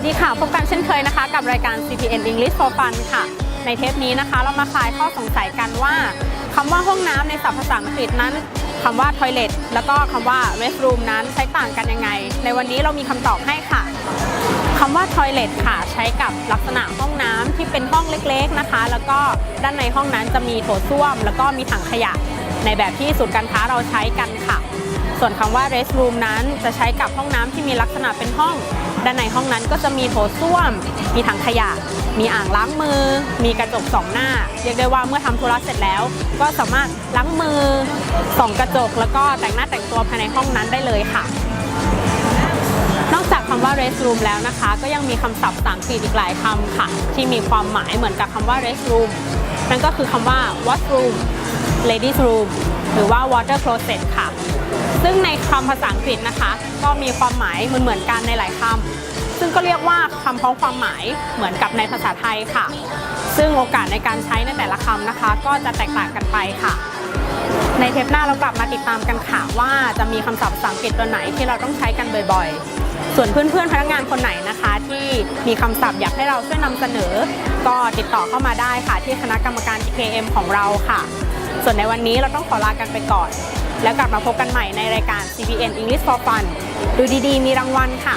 วัสดีค่ะ พบกันเช่นเคยนะคะ กับรายการ CPN English for Fun ค่ะ ในเทปนี้นะคะ เรามาคลายข้อสงสัยกันว่าคำว่าห้องน้ำในศัพท์ภาษาอังกฤษนั้นคำว่า toilet แล้วก็คำว่า restroom นั้นใช้ต่างกันยังไง ในวันนี้เรามีคำตอบให้ค่ะคำว่า toilet ค่ะ ใช้กับลักษณะห้องน้ำที่เป็นห้องเล็กๆนะคะ แล้วก็ด้านในห้องนั้นจะมีโถส้วม แล้วก็มีถังขยะ ในแบบที่ศูนย์การค้าเราใช้กันค่ะ ส่วนคำว่า restroom นั้นจะใช้กับห้องน้ำที่มีลักษณะเป็นห้อง ด้านในห้องนั้นก็จะมีโถส้วม มีถังขยะ มีอ่างล้างมือ มีกระจกสองหน้า เรียกได้ว่าเมื่อทำธุระเสร็จแล้ว ก็สามารถล้างมือส่องกระจก แล้วก็แต่งหน้าแต่งตัวภายในห้องนั้นได้เลยค่ะ นอกจากคำว่า restroom แล้วนะคะ ก็ยังมีคำศัพท์ภาษาอังกฤษอีกหลายคำค่ะ ที่มีความหมายเหมือนกับคำว่า restroom นั่นก็คือคำว่า washroom ladies room หรือว่า water closet ค่ะ ซึ่งในคำภาษาอังกฤษนะคะ ก็มีความหมายเหมือนๆกันในหลายคำ ซึ่งก็เรียกว่าคำพ้องความหมายเหมือนกับในภาษาไทยค่ะ ซึ่งโอกาสในการใช้ในแต่ละคำนะคะ ก็จะแตกต่างกันไปค่ะ ในเทปหน้าเรากลับมาติดตามกันค่ะว่าจะมีคำศัพท์ภาษาอังกฤษตัวไหนที่เราต้องใช้กันบ่อยๆ ส่วนเพื่อนๆพนักงานคนไหนนะคะ ที่มีคำศัพท์อยากให้เราช่วยนำเสนอ ก็ติดต่อเข้ามาได้ค่ะ ที่คณะกรรมการ KM ของเราค่ะ ส่วนในวันนี้เราต้องขอลากันไปก่อน แล้วกลับมาพบกันใหม่ในรายการ CPN English for Fun ดูดีๆ มีรางวัลค่ะ